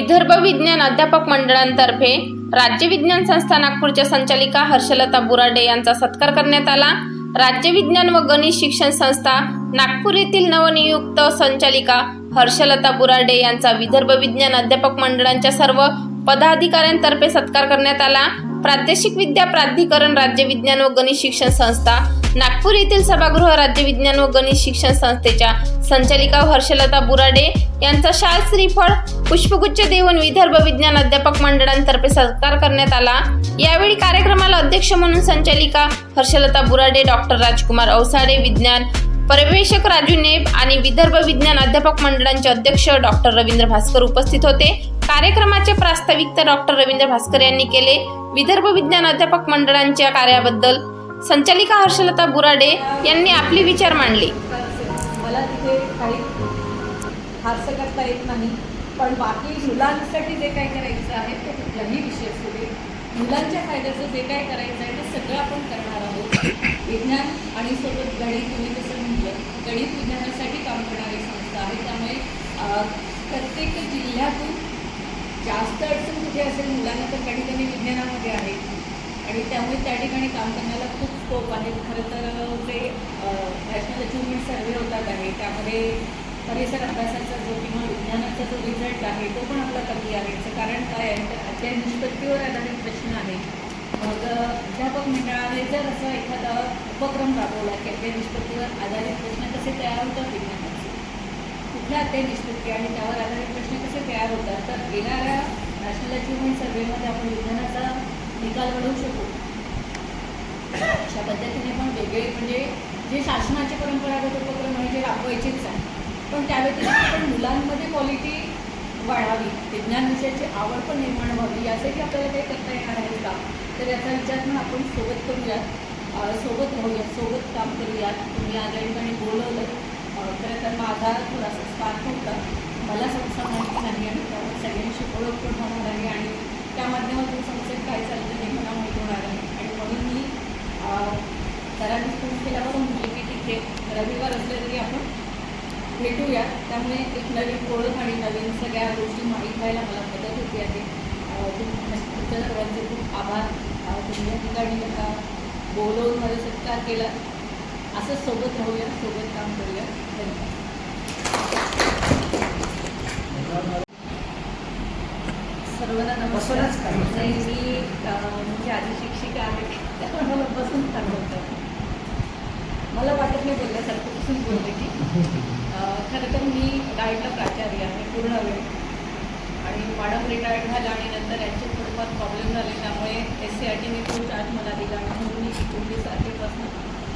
विदर्भ विज्ञान अध्यापक मंडळांतर्फे राज्य विज्ञान संस्था नागपूरच्या संचालिका हर्षलता बुराडे यांचा सत्कार करण्यात आला. राज्य विज्ञान व गणित शिक्षण संस्था नागपूर येथील नवनियुक्त संचालिका हर्षलता बुराडे यांचा विदर्भ विज्ञान अध्यापक मंडळांच्या सर्व पदाधिकाऱ्यांतर्फे सत्कार करण्यात आला. प्रादेशिक विद्या प्राधिकरण राज्य विज्ञान व गणित शिक्षण संस्था नागपूर येथील सभागृह राज्य विज्ञान व गणित शिक्षण संस्थेच्या संचालिका हर्षलता बुराडे यांचा शाल श्रीफळ पुष्पगुच्छ देऊन विदर्भ विज्ञान अध्यापक मंडळांतर्फे सत्कार करण्यात आला. यावेळी कार्यक्रमाला अध्यक्ष म्हणून संचालिका हर्षलता बुराडे डॉक्टर राजकुमार अवसाडे विज्ञान पर्यवेक्षक राजू नेब आणि विदर्भ विज्ञान अध्यापक मंडळांचे अध्यक्ष डॉक्टर रवींद्र भास्कर उपस्थित होते. कार्यक्रमाचे प्रास्ताविक डॉक्टर रवींद्र भास्कर यांनी केले. विदर्भ विज्ञान अध्यापक मंडळांच्या कार्याबद्दल संचालिका हर्षलता बुराडे यांनी आपले विचार मांडले. मला तिथे काही हास्य करता येत नाही पण बाकी मुलांसाठी जे काय करायचं आहे ते कुठलाही विषय असू दे मुलांच्या फायद्याचं जे काय करायचं आहे ते सगळं आपण करणार आहोत. विज्ञान आणि सोबत गणित तुम्ही जसं म्हटलं गणित विज्ञानासाठी काम करणारी संस्था आहे. त्यामुळे प्रत्येक जिल्ह्यातून जास्त अडचण कुठे असेल मुलांना तर गणित आणि विज्ञानामध्ये आहे. आणि त्यामुळे त्या ठिकाणी काम करण्याला खूप स्कोप आहे. खरं तर जे नॅशनल अचिव्हमेंट सर्वे होतात आहे त्यामध्ये परिसर अभ्यासाचा जो किंवा विज्ञानाचा जो रिझल्ट आहे तो पण आपला कमी आहे. याचं कारण काय आहे तर अध्ययन निष्पत्तीवर आधारित प्रश्न आहे. मग अध्यापक मंडळाने जर असा एखादा उपक्रम राबवला की अध्ययन निष्पत्तीवर आधारित प्रश्न कसे तयार होतात विज्ञानाचे? कुठल्या अत्याय निष्पत्ती आणि त्यावर आधारित प्रश्न कसे तयार होतात? तर येणाऱ्या नॅशनल अचिव्हमेंट सर्वेमध्ये आपण विज्ञानाचा निकाल घडवू शकू. अशा पद्धतीने पण वेगळे म्हणजे जे शासनाचे परंपरागत उपक्रम आहे जे राबवायचेच आहे पण त्या व्यतिरिक्त पण मुलांमध्ये क्वालिटी वाढावी विज्ञान विषयाची आवड पण निर्माण व्हावी यासाठी आपल्याला काही करता येणार आहे का? तर याचा विचार पण आपण सोबत करूयात. सोबत राहूयात सोबत काम करूयात. तुम्ही आज या ठिकाणी बोलवलं खरं तर माझा थोडासा स्पार्क होता. मला संस्था माहिती नाही आणि त्यामुळे सगळ्यांशी ओळख पण होणार आहे आणि त्या माध्यमातून संस्थेत काय चालतं हे मला माहीत होणार आहे. आणि म्हणून मी सरांनी फोन केल्यावर म्हटलं की ठीक आहे रविवार असले तरी आपण भेटूया. त्यामुळे एक नवीन ओळख आणि नवीन सगळ्या गोष्टी माहीत व्हायला मला मदत होती आहे तुमच्या सर्वांचे खूप आभार. अं, तुम्ही या ठिकाणी बोलवून माझा सत्कार केला. असंच सोबत राहूया सोबत काम करूया. धन्यवाद. सर्वांना नमस्कार नाही, मी अं, म्हणजे आधी शिक्षिका आहे त्यामुळे मला बसून होतं मला वाटत नाही बोलण्यासारखं बसून बोलले की. खरं तर मी डाएटला प्राचार्य आहे पूर्ण वेळ. आणि मॅडम रिटायर्ड झाल्या आणि नंतर यांचे थोडेफार प्रॉब्लेम झाले त्यामुळे एस सी आर टीने तो चार्ज मला दिला. म्हणून मी एकोणतीस तारखेपासून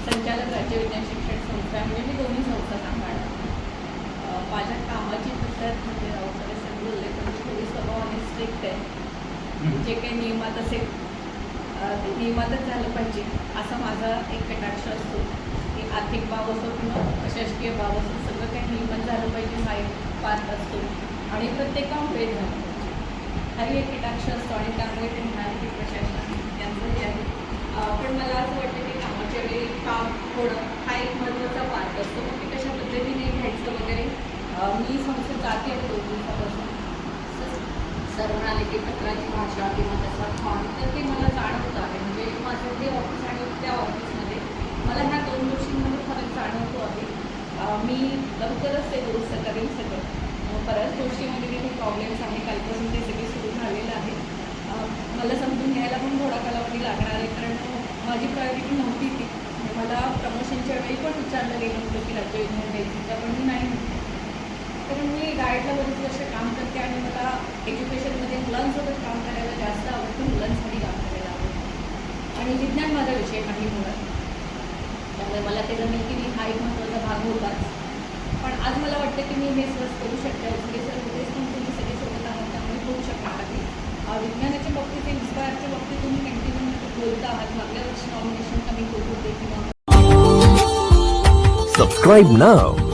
संचालक राज्य विज्ञान शिक्षण संस्था आहे. म्हणजे मी दोन्ही संस्था सांभाळणार माझ्या कामाची पद्धत म्हणजे रावसारे सर बोलले पण मी थोडी स्वभावाने स्ट्रिक्ट आहे. जे काही नियमात असेल ते नियमातच झालं पाहिजे. असा माझा एक कटाक्ष असतो. की आर्थिक बाब असो किंवा प्रशासकीय बाब असो सगळं काही नियमात झालं पाहिजे हा एक पार्ट असतो. आणि प्रत्येक काम वेळ झालं पाहिजे. हाही एक कटाक्ष असतो आणि त्यामुळे ते म्हणाले की प्रशासन यांचं हे आहे. पण मला असं वाटतं की कामाच्या वेळी काम होणं हा एक महत्त्वाचा पार्ट असतो. मग ते कशा पद्धतीने घ्यायचं वगैरे? मी संस्थेत जाते दोन दिवसापासून सर म्हणाले की पत्राची भाषा किंवा त्याचा फॉर्म तर ते मला जाणवतं आहे. म्हणजे माझं ते ऑफिस आहे त्या ऑफिसमध्ये मला ह्या दोन गोष्टींमध्ये फरक जाणवतो आहे. मी लवकरच ते दुरुस्त करेन सगळं. बऱ्याच गोष्टीमध्ये तिथे प्रॉब्लेम्स आहे कालपासून ते सगळे सुरू झालेलं आहे. मला समजून घ्यायला पण थोडा कालावधी लागणार आहे कारण माझी प्रायोरिटी नव्हती ती. म्हणजे मला प्रमोशनच्या वेळी पण विचारलं गेलं होतं की राज्य विज्ञान द्यायची पण मी नाही म्हटलं. कारण मी डाएटला बरेच वर्ष काम करते आणि मला एज्युकेशनमध्ये मुलांसोबत काम करायला जास्त आवडतं. मुलांसाठी काम करायला आवडतं. आणि विज्ञान माझा विषय नाही मुळात. त्यामुळे मला ते जमेल की मी हा एक महत्त्वाचा भाग होताच. पण आज मला वाटतं की मी हे सहज करू शकते. अवघे सर होतेच पण तुम्ही सगळे सोबत आहात त्यामुळे होऊ शकणार आहे. विज्ञानाच्या बाबतीत इन्स्पायरच्या बाबतीत तुम्ही कंटिन्यू म्हणजे बोलता आहात. मागल्या वर्षी नॉमिनेशन कमी होत होते किंवा Subscribe now.